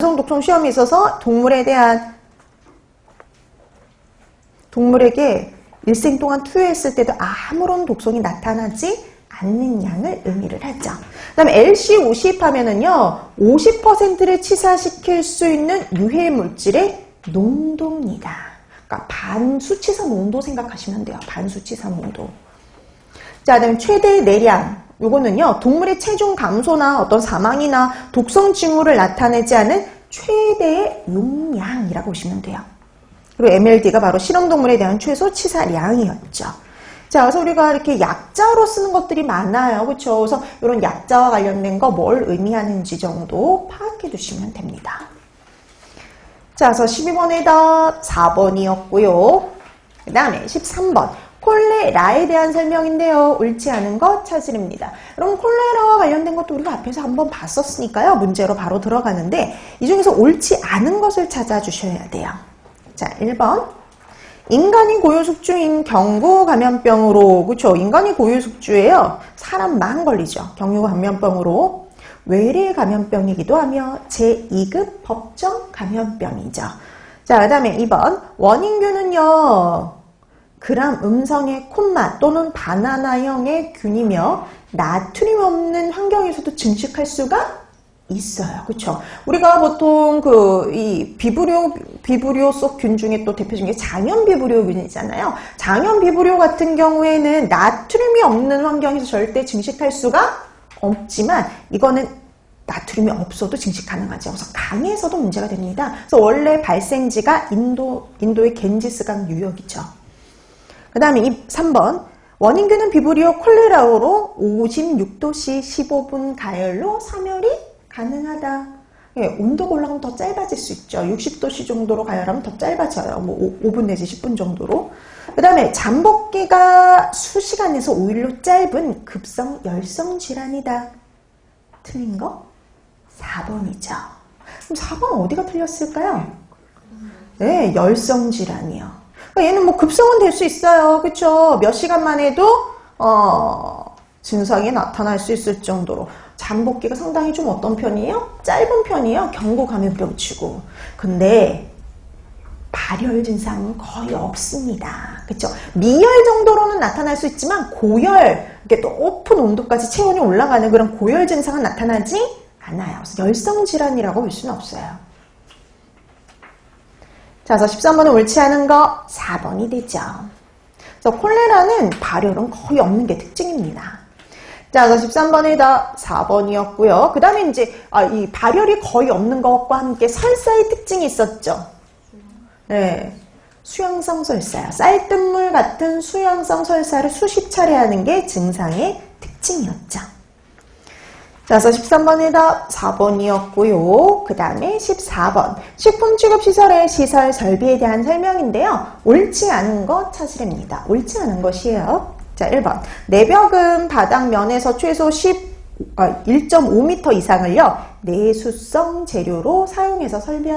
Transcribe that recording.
음성 독성 시험이 있어서 동물에 대한 동물에게 일생 동안 투여했을 때도 아무런 독성이 나타나지 않는 양을 의미를 하죠. 그 다음에 LC50 하면은요, 50%를 치사시킬 수 있는 유해 물질의 농도입니다. 그러니까 반수치사 농도 생각하시면 돼요. 반수치사 농도. 자, 그 다음에 최대 내량. 요거는요, 동물의 체중 감소나 어떤 사망이나 독성 징후를 나타내지 않은 최대의 용량이라고 보시면 돼요. 그리고 MLD가 바로 실험동물에 대한 최소 치사량이었죠. 자, 그래서 우리가 이렇게 약자로 쓰는 것들이 많아요. 그렇죠? 그래서 이런 약자와 관련된 거 뭘 의미하는지 정도 파악해 두시면 됩니다. 자, 그래서 12번에다 4번이었고요. 그 다음에 13번. 콜레라에 대한 설명인데요. 옳지 않은 것 찾으랍니다. 그럼 콜레라와 관련된 것도 우리가 앞에서 한번 봤었으니까요. 문제로 바로 들어가는데 이 중에서 옳지 않은 것을 찾아주셔야 돼요. 자, 1번. 인간이 고유숙주인 경구 감염병으로 그렇죠? 인간이 고유숙주예요. 사람만 걸리죠. 경구 감염병으로 외래 감염병이기도 하며 제2급 법정 감염병이죠. 자, 그 다음에 2번 원인균은요. 그람 음성의 콧맛 또는 바나나형의 균이며 나트륨 없는 환경에서도 증식할 수가 있어요. 그렇죠? 우리가 보통 그 이 비브리오 비브리오 속균 중에 또 대표적인 게 장염 비브리오균이잖아요. 장염 비브리오 같은 경우에는 나트륨이 없는 환경에서 절대 증식할 수가 없지만 이거는 나트륨이 없어도 증식 가능하죠. 그래서 강에서도 문제가 됩니다. 그래서 원래 발생지가 인도 인도의 겐지스강 유역이죠. 그 다음에 3번 원인균은 비브리오 콜레라로 56도씨 15분 가열로 사멸이 가능하다. 예, 온도가 올라가면 더 짧아질 수 있죠. 60도씨 정도로 가열하면 더 짧아져요. 뭐 5, 분 내지 10분 정도로. 그 다음에 잠복기가 수시간에서 5일로 짧은 급성 열성 질환이다. 틀린 거? 4번이죠. 그럼 4번 어디가 틀렸을까요? 네, 열성 질환이요. 그러니까 얘는 뭐 급성은 될 수 있어요. 그쵸? 몇 시간만 해도, 어, 증상이 나타날 수 있을 정도로. 잠복기가 상당히 좀 어떤 편이에요? 짧은 편이에요. 경구 감염병 치고. 근데, 발열 증상은 거의 없습니다. 그쵸? 미열 정도로는 나타날 수 있지만, 고열, 이렇게 또 오픈 온도까지 체온이 올라가는 그런 고열 증상은 나타나지 않아요. 그래서 열성 질환이라고 볼 수는 없어요. 자, 그래서 13번은 옳지 않은 거 4번이 되죠. 그래서 콜레라는 발열은 거의 없는 게 특징입니다. 자, 그래서 13번에다 4번이었고요. 그 다음에 이제 아, 이 발열이 거의 없는 것과 함께 설사의 특징이 있었죠. 네. 수용성 설사요. 쌀뜨물 같은 수용성 설사를 수십 차례 하는 게 증상의 특징이었죠. 자, 그래서 13번에다 4번이었고요. 그 다음에 14번. 식품 취급 시설의 시설 설비에 대한 설명인데요. 옳지 않은 것 찾으랍니다. 옳지 않은 것이에요. 자, 1번. 내벽은 바닥면에서 최소 10, 아, 1.5m 이상을요. 내수성 재료로 사용해서 설비한